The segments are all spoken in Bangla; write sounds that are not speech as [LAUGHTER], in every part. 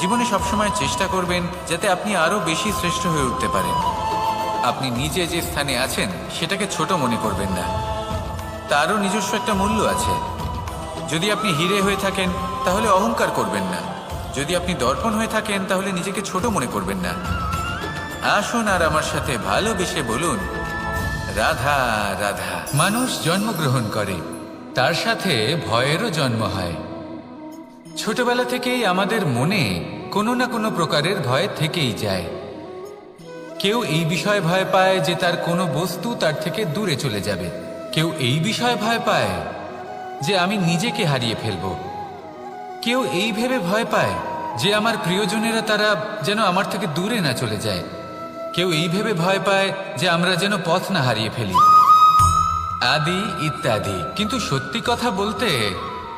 জীবনে সবসময় চেষ্টা করবেন যাতে আপনি আরও বেশি শ্রেষ্ঠ হয়ে উঠতে পারেন। আপনি নিজে যে স্থানে আছেন, সেটাকে ছোট মনে করবেন না। তারও নিজস্ব একটা মূল্য আছে। যদি আপনি হিরে হয়ে থাকেন, তাহলে অহংকার করবেন না। যদি আপনি দর্পণ হয়ে থাকেন, তাহলে নিজেকে ছোট মনে করবেন না। আসুন আর আমার সাথে ভালোবেসে বলুন, রাধা রাধা। মানুষ জন্মগ্রহণ করে, তার সাথে ভয়েরও জন্ম হয়। ছোটবেলা থেকেই আমাদের মনে কোনো না কোনো প্রকারের ভয় থেকেই যায়। কেউ এই বিষয়ে ভয় পায় যে তার কোনো বস্তু তার থেকে দূরে চলে যাবে। কেউ এই বিষয়ে ভয় পায় যে আমি নিজেকে হারিয়ে ফেলব। কেউ এই ভেবে ভয় পায় যে আমার প্রিয়জনেরা তারা যেন আমার থেকে দূরে না চলে যায়। কেউ এই ভেবে ভয় পায় যে আমরা যেন পথ না হারিয়ে ফেলি। আদি ইত্যাদি। কিন্তু সত্যি কথা বলতে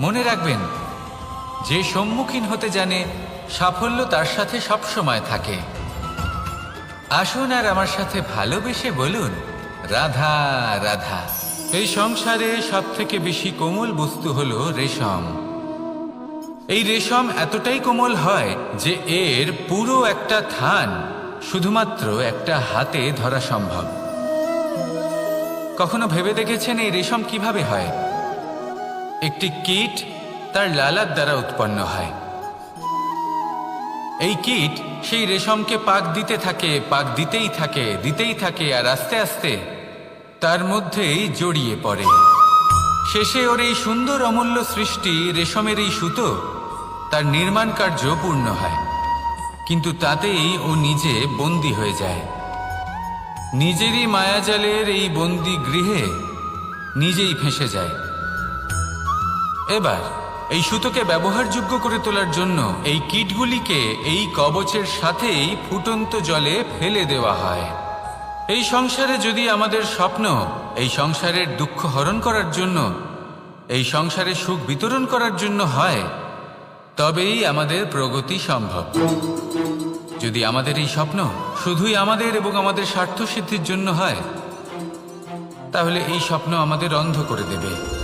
মনে রাখবেন, যে সম্মুখীন হতে জানে, সাফল্য তার সাথে সবসময় থাকে। আসুন আর আমার সাথে ভালোবেসে বলুন, রাধা রাধা। এই সংসারে সব থেকে বেশি কোমল বস্তু হল রেশম। এই রেশম এতটাই কোমল হয় যে এর পুরো একটা থান শুধুমাত্র একটা হাতে ধরা সম্ভব। কখনো ভেবে দেখেছেন এই রেশম কীভাবে হয়? একটি কীট তার লালার দ্বারা উৎপন্ন হয়। এই কীট সেই রেশমকে পাক দিতে থাকে, পাক দিতেই থাকে দিতেই থাকে আর আস্তে আস্তে তার মধ্যেই জড়িয়ে পড়ে। শেষে ওর এই সুন্দর অমূল্য সৃষ্টি, রেশমের এই সুতো, তার নির্মাণ কার্য পূর্ণ হয়। কিন্তু তাতেই ও নিজে বন্দি হয়ে যায়। নিজেরই মায়াজালের এই বন্দি গৃহে নিজেই ফেঁসে যায়। এবার, এই সুতোকে ব্যবহারযোগ্য করে তোলার জন্য এই কিটগুলিকে এই কবচের সাথেই ফুটন্ত জলে ফেলে দেওয়া হয়। এই সংসারে যদি আমাদের স্বপ্ন এই সংসারের দুঃখ হরণ করার জন্য, এই সংসারে সুখ বিতরণ করার জন্য হয়, তবেই আমাদের প্রগতি সম্ভব। যদি আমাদের এই স্বপ্ন শুধুই আমাদের এবং আমাদের স্বার্থ সিদ্ধির জন্য হয়, তাহলে এই স্বপ্ন আমাদের অন্ধ করে দেবে।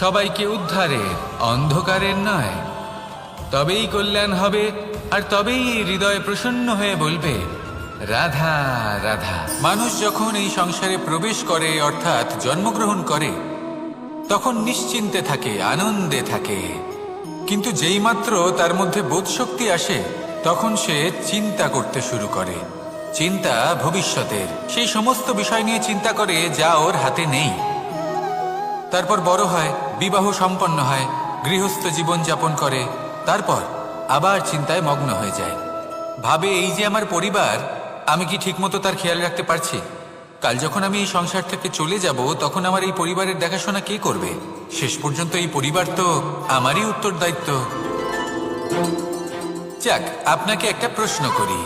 সবাইকে উদ্ধারের অন্ধকারের নয় তবেই কল্যাণ হবে, আর তবেই হৃদয় প্রসন্ন হয়ে বলবে, রাধা রাধা। মানুষ যখন এই সংসারে প্রবেশ করে, অর্থাৎ জন্মগ্রহণ করে, তখন নিশ্চিন্তে থাকে, আনন্দে থাকে। কিন্তু যেইমাত্র তার মধ্যে বোধশক্তি আসে, তখন সে চিন্তা করতে শুরু করে। চিন্তা ভবিষ্যতের। সেই সমস্ত বিষয় নিয়ে চিন্তা করে যা ওর হাতে নেই। তারপর বড় হয়, বিবাহ সম্পন্ন হয়, গৃহস্থ জীবন যাপন করে, তারপর আবার চিন্তায় মগ্ন হয়ে যায়। ভাবে এই যে আমার পরিবার, আমি কি ঠিকমতো তার খেয়াল রাখতে পারছি? কাল যখন আমি এই সংসার থেকে চলে যাব, তখন আমার এই পরিবারের দেখাশোনা কে করবে? শেষ পর্যন্ত এই পরিবার তো আমারই উত্তর দায়িত্ব যাক, আপনাকে একটা প্রশ্ন করি।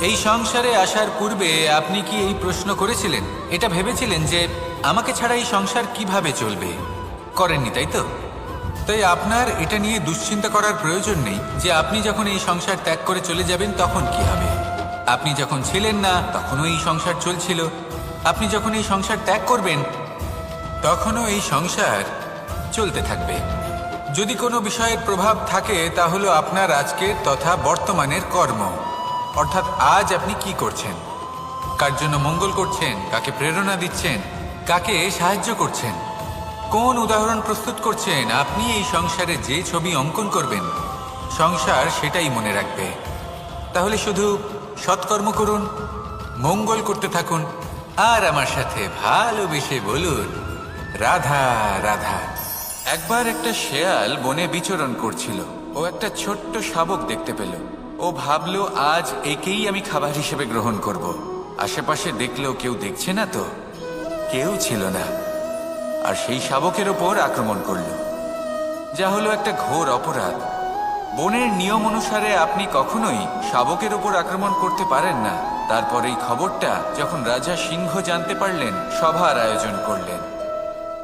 এই সংসারে আসার পূর্বে আপনি কি এই প্রশ্ন করেছিলেন? এটা ভেবেছিলেন যে আমাকে ছাড়া এই সংসার কীভাবে চলবে? করেননি, তাই তো? তাই আপনার এটা নিয়ে দুশ্চিন্তা করার প্রয়োজন নেই যে আপনি যখন এই সংসার ত্যাগ করে চলে যাবেন, তখন কি হবে? আপনি যখন ছিলেন না, তখনও এই সংসার চলছিল। আপনি যখন এই সংসার ত্যাগ করবেন, তখনও এই সংসার চলতে থাকবে। যদি কোনো বিষয়ের প্রভাব থাকে তা হলো আপনার আজকের তথা বর্তমানের কর্ম। অর্থাৎ আজ আপনি কি করছেন? কার জন্য মঙ্গল করছেন? কাকে প্রেরণা দিচ্ছেন? কাকে সাহায্য করছেন? কোন উদাহরণ প্রস্তুত করছেন? আপনি এই সংসারে যে ছবি অঙ্কন করবেন, সংসার সেটাই মনে রাখবে। তাহলে শুধু সৎকর্ম করুন, মঙ্গল করতে থাকুন, আর আমার সাথে ভালোবেসে বলুন, রাধা রাধা। একবার একটা শেয়াল বনে বিচরণ করছিল। ও একটা ছোট্ট শাবক দেখতে পেল। ও ভাবলো, আজ একেই আমি খাবার হিসেবে গ্রহণ করব। আশেপাশে দেখলেও কেউ দেখছে না তো? কেউ ছিল না। আর সেই শাবকের ওপর আক্রমণ করল। যা হলো একটা ঘোর অপরাধ। বনের নিয়ম অনুসারে আপনি কখনোই শাবকের উপর আক্রমণ করতে পারেন না। তারপর এই খবরটা যখন রাজা সিংহ জানতে পারলেন, সভার আয়োজন করলেন।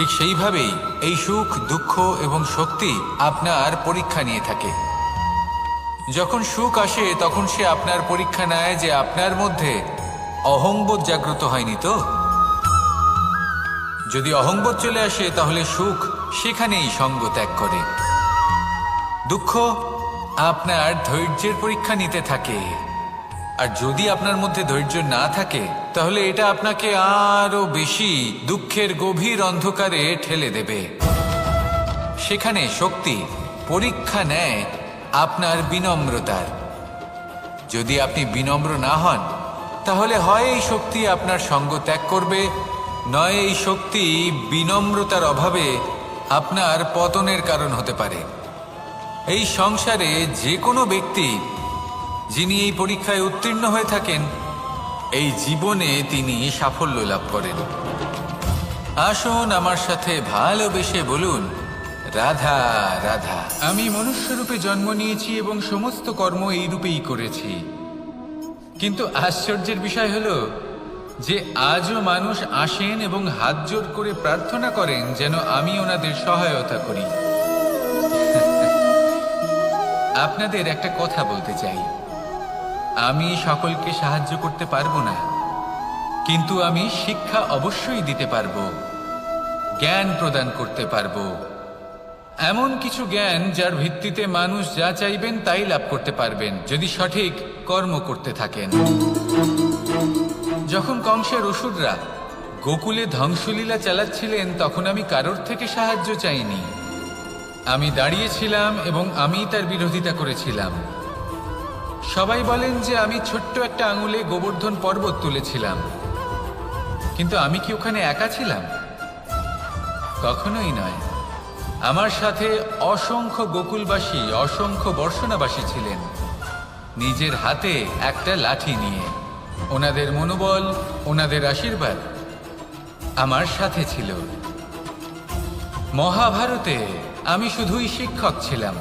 ঠিক সেইভাবেই এই সুখ, দুঃখ এবং শক্তি আপনার পরীক্ষা নিয়ে থাকে। যখন সুখ আসে, তখন সে আপনার পরীক্ষা নেয় যে আপনার মধ্যে অহংবোধ জাগ্রত হয়নি তো? যদি অহংবোধ চলে আসে, তাহলে সুখ সেখানেই সঙ্গ ত্যাগ করে। দুঃখ আপনার ধৈর্যের পরীক্ষা নিতে থাকে। আর যদি আপনার মধ্যে ধৈর্য না থাকে, তাহলে এটা আপনাকে আরও বেশি দুঃখের গভীর অন্ধকারে ঠেলে দেবে। সেখানে শক্তি, পরীক্ষা নেয় আপনার বিনম্রতার। যদি আপনি বিনম্র না হন, তাহলে হয় এই শক্তি আপনার সঙ্গ ত্যাগ করবে, নয় এই শক্তি বিনম্রতার অভাবে আপনার পতনের কারণ হতে পারে। এই সংসারে যে কোনো ব্যক্তি যিনি এই পরীক্ষায় উত্তীর্ণ হয়ে থাকেন, এই জীবনে তিনি সাফল্য লাভ করেন। আসুন আমার সাথে ভালোবেসে বলুন, রাধা রাধা। আমি মনুষ্যরূপে জন্ম নিয়েছি এবং সমস্ত কর্ম এই রূপেই করেছি। কিন্তু আশ্চর্যের বিষয় হলো যে আজও মানুষ আসেন এবং হাত জোর করে প্রার্থনা করেন যেন আমি ওনাদের সহায়তা করি। [LAUGHS] আপনাদের একটা কথা বলতে চাই। আমি সকলকে সাহায্য করতে পারব না। কিন্তু আমি শিক্ষা অবশ্যই দিতে পারব। জ্ঞান প্রদান করতে পারব। এমন কিছু জ্ঞান যার ভিত্তিতে মানুষ যা চাইবেন তাই লাভ করতে পারবেন, যদি সঠিক কর্ম করতে থাকেন। যখন কংসের অসুররা গোকুলে ধ্বংসলীলা চালাচ্ছিলেন, তখন আমি কারোর থেকে সাহায্য চাইনি। আমি দাঁড়িয়েছিলাম এবং আমি তার বিরোধিতা করেছিলাম। সবাই বলেন যে আমি ছোট্ট একটা আঙুলে গোবর্ধন পর্বত তুলেছিলাম। কিন্তু আমি কি ওখানে একা ছিলাম? কখনোই নয়। আমার সাথে অসংখ্য গোকুলবাসী, অসংখ্য বর্ষণাবাসী ছিলেন। নিজের হাতে একটা লাঠি নিয়ে। ওনাদের মনোবল, ওনাদের আশীর্বাদ আমার সাথে ছিল। মহাভারতে আমি শুধুই শিক্ষক ছিলাম।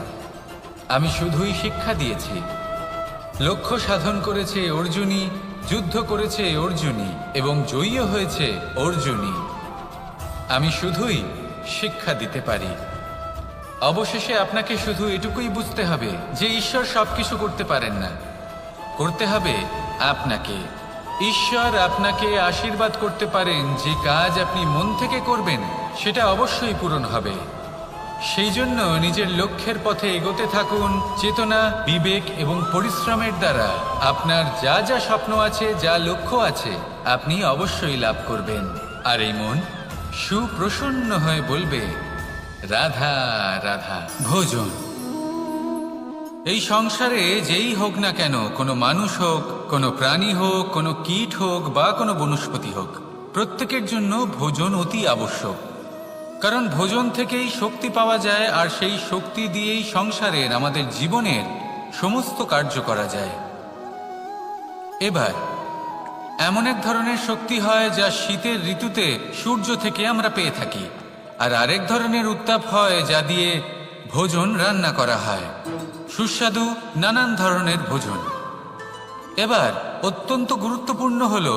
আমি শুধুই শিক্ষা দিয়েছি। লক্ষ্য সাধন করেছে অর্জুনী যুদ্ধ করেছে অর্জুনী এবং জয়ীও হয়েছে অর্জুনী আমি শুধুই শিক্ষা দিতে পারি। অবশেষে আপনাকে শুধু এটুকুই বুঝতে হবে যে ঈশ্বর সবকিছু করতে পারেন না। করতে হবে আপনাকে। ঈশ্বর আপনাকে আশীর্বাদ করতে পারেন যে কাজ আপনি মন থেকে করবেন, সেটা অবশ্যই পূরণ হবে। সেই জন্য নিজের লক্ষ্যের পথে এগোতে থাকুন চেতনা বিবেক এবং পরিশ্রমের দ্বারা। আপনার যা যা স্বপ্ন আছে যা লক্ষ্য আছে আপনি অবশ্যই লাভ করবেন। আর এই মন সুপ্রসন্ন হয়ে বলবে রাধা রাধা। ভোজন। এই সংসারে যেই হোক না কেন কোনো মানুষ হোক কোনো প্রাণী হোক কোনো কীট হোক বা কোনো বনস্পতি হোক প্রত্যেকের জন্য ভোজন অতি আবশ্যক। কারণ ভোজন থেকেই শক্তি পাওয়া যায় আর সেই শক্তি দিয়েই সংসারের, আমাদের জীবনের সমস্ত কার্য করা যায়। এবার, এমন এক ধরনের শক্তি হয় যা শীতের ঋতুতে সূর্য থেকে আমরা পেয়ে থাকি, আর আরেক ধরনের উত্তাপ হয় যা দিয়ে ভোজন রান্না করা হয়। সুস্বাদু নানান ধরনের ভোজন। এবার, অত্যন্ত গুরুত্বপূর্ণ হল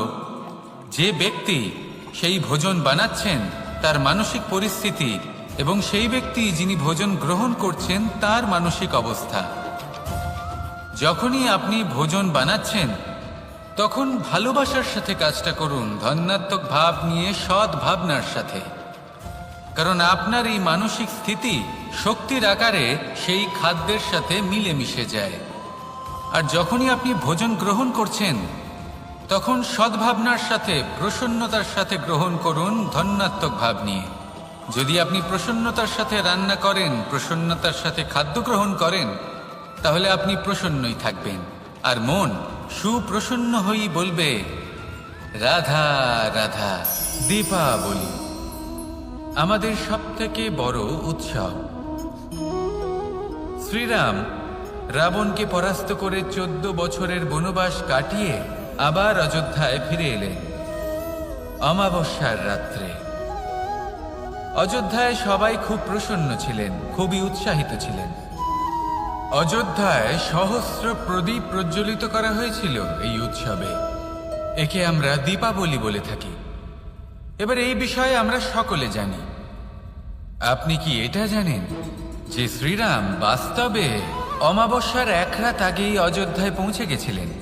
যে ব্যক্তি সেই ভোজন বানাচ্ছেন তার মানসিক পরিস্থিতি এবং সেই ব্যক্তি যিনি ভোজন গ্রহণ করছেন তার মানসিক অবস্থা। যখনই আপনি ভোজন বানাচ্ছেন, তখন ভালোবাসার সাথে কাজটা করুন ধন্যাত্মক ভাব নিয়ে সৎ ভাবনার সাথে। কারণ আপনার এই মানসিক স্থিতি শক্তির আকারে সেই খাদ্যের সাথে মিলে মিশে যায়। আর যখনই আপনি ভোজন গ্রহণ করছেন তখন সদ্ভাবনার সাথে, প্রসন্নতার সাথে গ্রহণ করুন ধন্যাত্মক ভাব নিয়ে। যদি আপনি প্রসন্নতার সাথে রান্না করেন, প্রসন্নতার সাথে খাদ্য গ্রহণ করেন, তাহলে আপনি প্রসন্নই থাকবেন। আর মন সুপ্রসন্ন হই বলবে, রাধা রাধা, দীপাবলি আমাদের সবথেকে বড় উৎসব। শ্রীরাম রাবণকে পরাস্ত করে চোদ্দ বছরের বনবাস কাটিয়ে আবার অযোধ্যায় ফিরে এলেন অমাবস্যার রাত্রে। অযোধ্যায় সবাই খুব প্রসন্ন ছিলেন, খুবই উৎসাহিত ছিলেন। অযোধ্যায় সহস্র প্রদীপ প্রজ্বলিত করা হয়েছিল এই উৎসবে। একে আমরা দীপাবলি বলে থাকি। এবার এই বিষয়ে আমরা সকলে জানি। আপনি কি এটা জানেন যে শ্রীরাম বাস্তবে অমাবস্যার এক রাত আগেই অযোধ্যায় পৌঁছে গেছিলেন?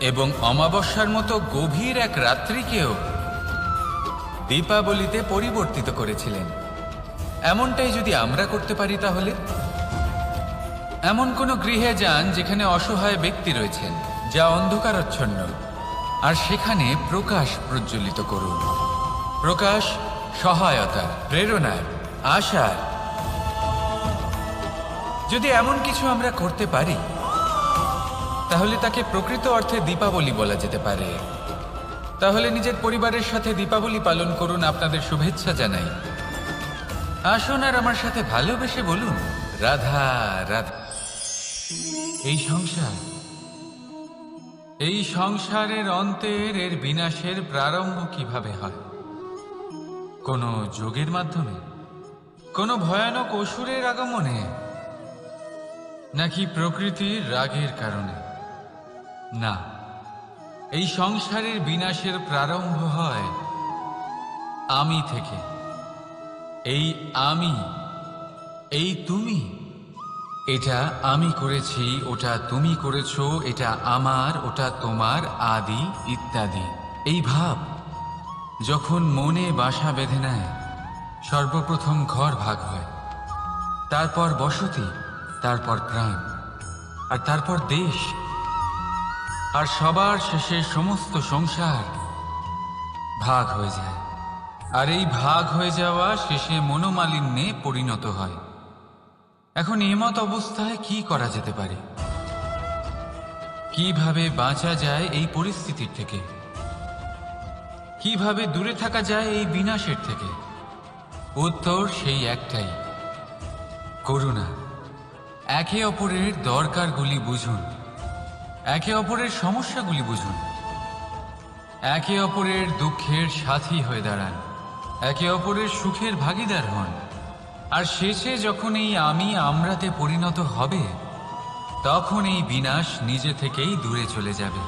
এবং অমাবস্যার মতো গভীর এক রাত্রিকেও দীপাবলিতে পরিবর্তিত করেছিলেন। এমনটাই যদি আমরা করতে পারি তাহলে? এমন কোনো গৃহে যান যেখানে অসহায় ব্যক্তি রয়েছেন, যা অন্ধকারচ্ছন্ন। আর সেখানে প্রকাশ প্রজ্বলিত করুন। প্রকাশ, সহায়তা প্রেরণার আশার যদি এমন কিছু আমরা করতে পারি তাহলে তাকে প্রকৃত অর্থে দীপাবলি বলা যেতে পারে। তাহলে নিজের পরিবারের সাথে দীপাবলি পালন করুন আপনাদের শুভেচ্ছা জানাই। আসুন আর আমার সাথে ভালোবেসে বলুন, রাধা রাধা। এই সংসার, এই সংসারের অন্তের এর বিনাশের প্রারম্ভ কীভাবে হয়? কোনো যোগের মাধ্যমে? কোনো ভয়ানক অসুরের আগমনে? নাকি প্রকৃতির রাগের কারণে? না, এই সংসারের বিনাশের প্রারম্ভ হয় আমি থেকে। এই আমি, এই তুমি, এটা আমি করেছি, ওটা তুমি করেছ, এটা আমার, ওটা তোমার আদি ইত্যাদি। এই ভাব যখন মনে বাসা বেঁধে নেয়, সর্বপ্রথম ঘর ভাগ হয়। তারপর বসতি, তারপর প্রাণ, আর তারপর দেশ। আর সবার শেষে সমস্ত সংসার ভাগ হয়ে যায়। আর এই ভাগ হয়ে যাওয়া শেষে মনোমালিন্যে পরিণত হয়। এখন এমত অবস্থায় কি করা যেতে পারে? কীভাবে বাঁচা যায় এই পরিস্থিতির থেকে? কীভাবে দূরে থাকা যায় এই বিনাশের থেকে? উত্তর সেই একটাই। করুণা। একে অপরের দরকারগুলি বুঝুন। একে অপরের সমস্যাগুলি বুঝুন। একে অপরের দুঃখের সাথী হয়ে দাঁড়ান। একে অপরের সুখের ভাগিদার হন। আর শেষে যখন এই আমি আমরাতে পরিণত হবে তখন এই বিনাশ নিজে থেকেই দূরে চলে যাবে।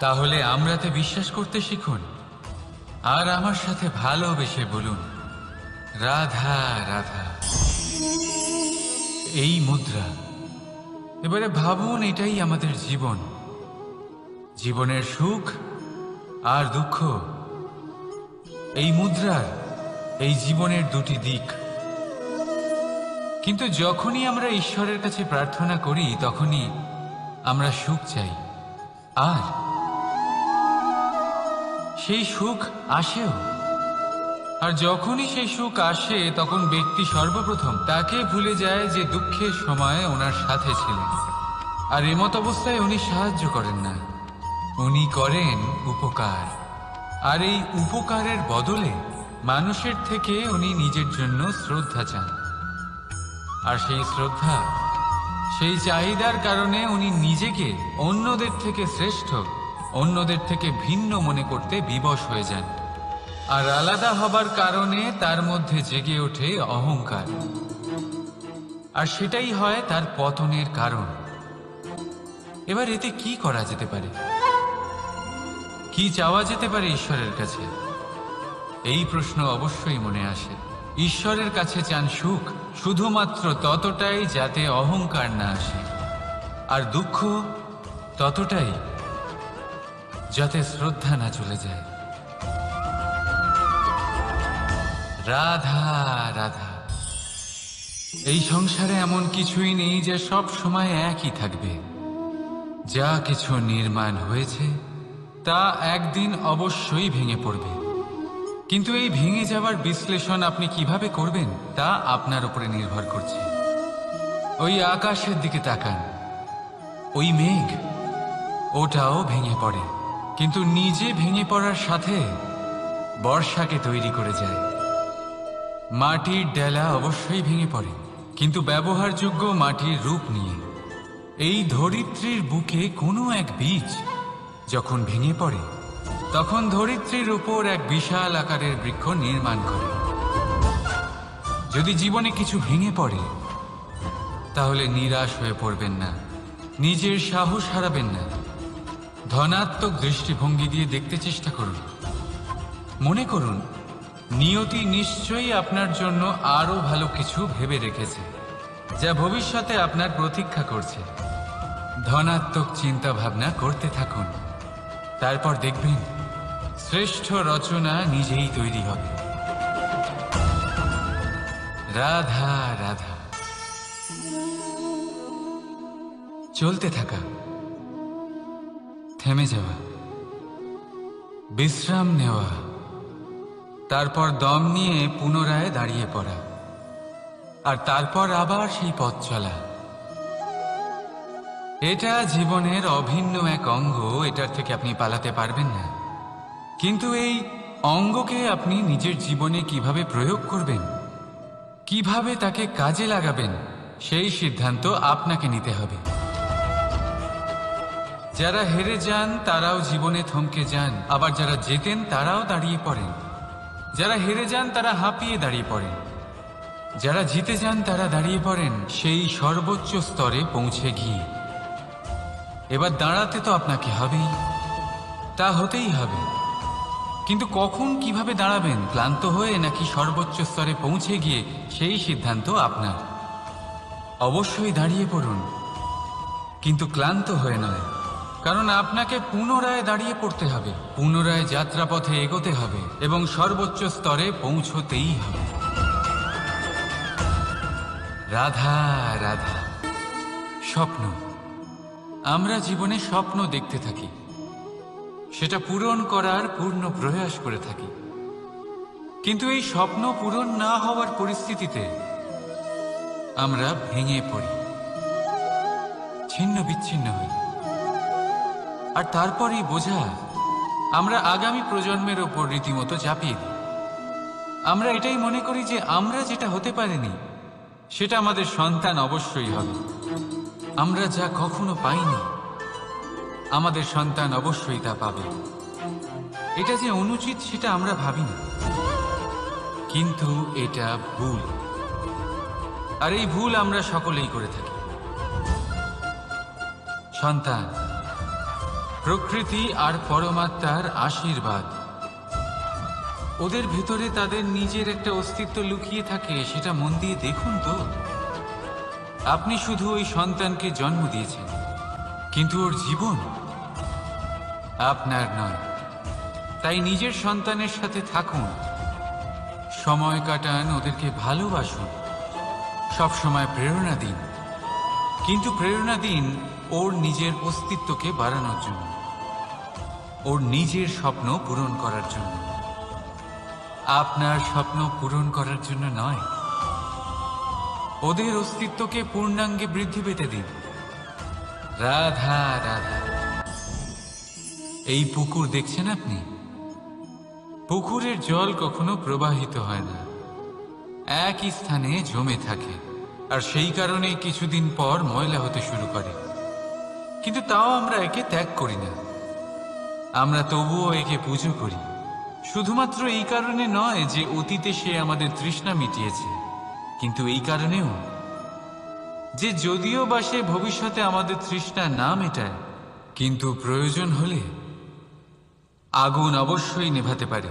তাহলে আমরাতে বিশ্বাস করতে শিখুন। আর আমার সাথে ভালোবেসে বলুন, রাধা রাধা। এই মুদ্রা এবারে ভাবুন, এটাই আমাদের জীবন। জীবনের সুখ আর দুঃখ। এই মুদ্রার, এই জীবনের দুটি দিক। কিন্তু যখনই আমরা ঈশ্বরের কাছে প্রার্থনা করি, তখনই আমরা সুখ চাই। আর সেই সুখ আসেও। আর যখনই সেই সুখ আসে, তখন ব্যক্তি সর্বপ্রথম তাকে ভুলে যায় যে দুঃখের সময় ওনার সাথে ছিলেন। আর এমত অবস্থায় উনি সাহায্য করেন না। উনি করেন উপকার। আর এই উপকারের বদলে মানুষের থেকে উনি নিজের জন্য শ্রদ্ধা চান। আর সেই শ্রদ্ধা, সেই চাহিদার কারণে উনি নিজেকে অন্যদের থেকে শ্রেষ্ঠ, অন্যদের থেকে ভিন্ন মনে করতে বিবশ হয়ে যান। আর আলাদা হবার কারণে তার মধ্যে জেগে ওঠে অহংকার। আর সেটাই হয় তার পতনের কারণ। এবার এতে কি করা যেতে পারে? কি চাওয়া যেতে পারে ঈশ্বরের কাছে? এই প্রশ্ন অবশ্যই মনে আসে। ঈশ্বরের কাছে চান সুখ, শুধুমাত্র ততটাই যাতে অহংকার না আসে। আর দুঃখ ততটাই যাতে শ্রদ্ধা না চলে যায়। রাধা রাধা। এই সংসারে এমন কিছুই নেই যে সব সময় একই থাকবে। যা কিছু নির্মাণ হয়েছে, তা একদিন অবশ্যই ভেঙে পড়বে। কিন্তু এই ভেঙে যাওয়ার বিশ্লেষণ আপনি কীভাবে করবেন, তা আপনার উপরে নির্ভর করছে। ওই আকাশের দিকে তাকান। ওই মেঘ, ওটাও ভেঙে পড়ে। কিন্তু নিজে ভেঙে পড়ার সাথে বর্ষাকে তৈরি করে যায়। মাটির ডেলা অবশ্যই ভেঙে পড়ে, কিন্তু ব্যবহারযোগ্য মাটির রূপ নিয়ে। এই ধরিত্রীর বুকে কোনো এক বীজ যখন ভেঙে পড়ে, তখন ধরিত্রীর উপর এক বিশাল আকারের বৃক্ষ নির্মাণ করে। যদি জীবনে কিছু ভেঙে পড়ে, তাহলে নিরাশ হয়ে পড়বেন না, নিজের সাহস হারাবেন না। ধনাত্মক দৃষ্টিভঙ্গি দিয়ে দেখতে চেষ্টা করুন। মনে করুন নিয়তি নিশ্চয়ই আপনার জন্য আরও ভালো কিছু ভেবে রেখেছে, যা ভবিষ্যতে আপনার প্রতীক্ষা করছে। ধনাত্মক চিন্তা ভাবনা করতে থাকুন। তারপর দেখবেন, শ্রেষ্ঠ রচনা নিজেই তৈরি হবে। রাধা রাধা। চলতে থাকা। থেমে যাওয়া। বিশ্রাম নেওয়া। তারপর দম নিয়ে পুনরায় দাঁড়িয়ে পড়া। আর তারপর আবার সেই পথ চলা। এটা জীবনের অভিন্ন এক অঙ্গ, এটার থেকে আপনি পালাতে পারবেন না। কিন্তু এই অঙ্গকে আপনি নিজের জীবনে কীভাবে প্রয়োগ করবেন, কীভাবে তাকে কাজে লাগাবেন, সেই সিদ্ধান্ত আপনাকে নিতে হবে। যারা হেরে যান, তারাও জীবনে থমকে যান। আবার যারা জেতেন, তারাও দাঁড়িয়ে পড়েন। যারা হেরে যান, তারা হাঁপিয়ে দাঁড়িয়ে পড়েন। যারা জিতে যান, তারা দাঁড়িয়ে পড়েন। সেই সর্বোচ্চ স্তরে পৌঁছে গিয়ে। এবার দাঁড়াতে তো আপনাকে হবেই তা হতেই হবে। কিন্তু কখন কীভাবে দাঁড়াবেন? ক্লান্ত হয়ে নাকি সর্বোচ্চ স্তরে পৌঁছে গিয়ে সেই সিদ্ধান্ত আপনার? অবশ্যই দাঁড়িয়ে পড়ুন। কিন্তু ক্লান্ত হয়ে নয়। কারণ আপনাকে পুনরায় দাঁড়িয়ে পড়তে হবে। পুনরায় যাত্রাপথে এগোতে হবে এবং সর্বোচ্চ স্তরে পৌঁছতেই হবে। রাধা রাধা, স্বপ্ন। আমরা জীবনে স্বপ্ন দেখতে থাকি। সেটা পূরণ করার পূর্ণ প্রয়াস করে থাকি। কিন্তু এই স্বপ্ন পূরণ না হওয়ার পরিস্থিতিতে আমরা ভেঙে পড়ি। ছিন্ন বিচ্ছিন্ন হই। আর তারপরেই বোঝা, আমরা আগামী প্রজন্মের ওপর রীতিমতো চাপিয়ে দিই। আমরা এটাই মনে করি যে আমরা যেটা হতে পারিনি, সেটা আমাদের সন্তান অবশ্যই হবে। আমরা যা কখনো পাইনি, আমাদের সন্তান অবশ্যই তা পাবে। এটা যে অনুচিত, সেটা আমরা ভাবি না কিন্তু এটা ভুল। আর এই ভুল আমরা সকলেই করে থাকি। সন্তান প্রকৃতি আর পরমাত্মার আশীর্বাদ। ওদের ভেতরে তাদের নিজের একটা অস্তিত্ব লুকিয়ে থাকে, সেটা মন দিয়ে দেখুন তো। আপনি শুধু ওই সন্তানকে জন্ম দিয়েছেন, কিন্তু ওর জীবন আপনার নয়। তাই নিজের সন্তানের সাথে থাকুন। সময় কাটান, ওদেরকে ভালোবাসুন। সব সময় প্রেরণা দিন। কিন্তু প্রেরণা দিন ওর নিজের অস্তিত্বকে বাড়ানোর জন্য। ওর নিজের স্বপ্ন পূরণ করার জন্য। আপনার স্বপ্ন পূরণ করার জন্য নয়। ওদের অস্তিত্বকে পূর্ণাঙ্গে বৃদ্ধি পেতে দিন। রাধা রাধা। এই পুকুর দেখছেন আপনি? পুকুরের জল কখনো প্রবাহিত হয় না। একই স্থানে জমে থাকে। আর সেই কারণে কিছুদিন পর ময়লা হতে শুরু করে। কিন্তু তাও আমরা একে ত্যাগ করি না। আমরা তবুও একে পুজো করি। শুধুমাত্র এই কারণে নয় যে অতীতে সে আমাদের তৃষ্ণা মিটিয়েছে। কিন্তু এই কারণেও। যে যদিও বা সে ভবিষ্যতে আমাদের তৃষ্ণা না মেটায়, কিন্তু প্রয়োজন হলে আগুন অবশ্যই নেভাতে পারে।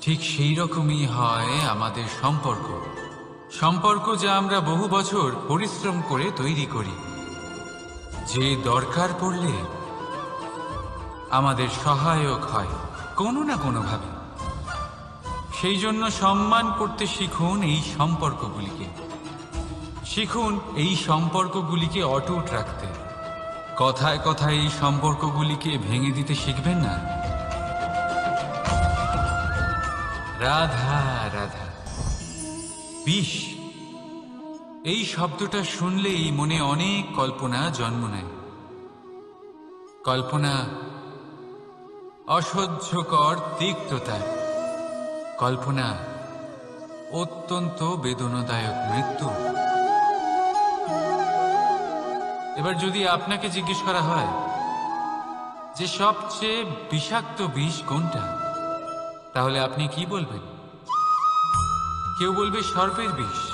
ঠিক সেই রকমই হয় আমাদের সম্পর্ক। সম্পর্ক যা আমরা বহু বছর পরিশ্রম করে তৈরি করি। যে দরকার পড়লে আমাদের সহায়ক হয়, কোনো না কোনোভাবে। সেই জন্য সম্মান করতে শিখুন এই সম্পর্কগুলিকে। শিখুন এই সম্পর্কগুলিকে অটুট রাখতে। কথায় কথায় এই সম্পর্কগুলিকে ভেঙে দিতে শিখবেন না। রাধা রাধা। বিষ এই শব্দটা শুনলেই মনে অনেক কল্পনা জন্ম নেয়। কল্পনা অসহ্যকর তিক্ততা। কল্পনা অত্যন্ত বেদনাদায়ক মৃত্যু। এবার যদি আপনাকে জিজ্ঞেস করা হয়, যে সবচেয়ে বিষাক্ত বিষ কোনটা? তাহলে আপনি কি বলবেন? কেউ বলবে সর্পের বিষ।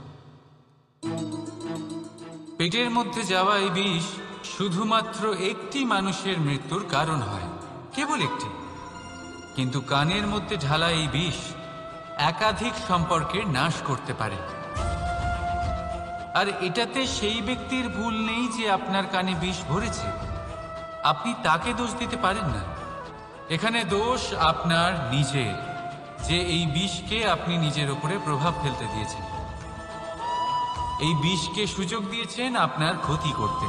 পেটের মধ্যে যাওয়া এই বিষ শুধুমাত্র একটি মানুষের মৃত্যুর কারণ হয়, কেবল একটি। কিন্তু কানের মধ্যে ঢালা এই বিষ একাধিক সম্পর্কের নাশ করতে পারে। আর এটাতে সেই ব্যক্তির ভুল নেই যে আপনার কানে বিষ ভরেছে। আপনি তাকে দোষ দিতে পারেন না। এখানে দোষ আপনার নিজের, যে এই বিষকে আপনি নিজের উপরে প্রভাব ফেলতে দিয়েছেন। এই বিষকে সুযোগ দিয়েছেন আপনার ক্ষতি করতে।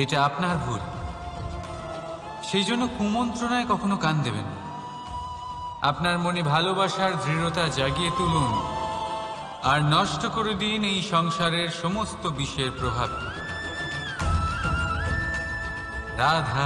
এটা আপনার ভুল। সেই জন্য কুমন্ত্রণায় কখনো কান দেবেন আপনার মনে ভালোবাসার দৃঢ়তা জাগিয়ে তুলুন আর নষ্ট করে দিন এই সংসারের সমস্ত বিষের প্রভাব। রাধা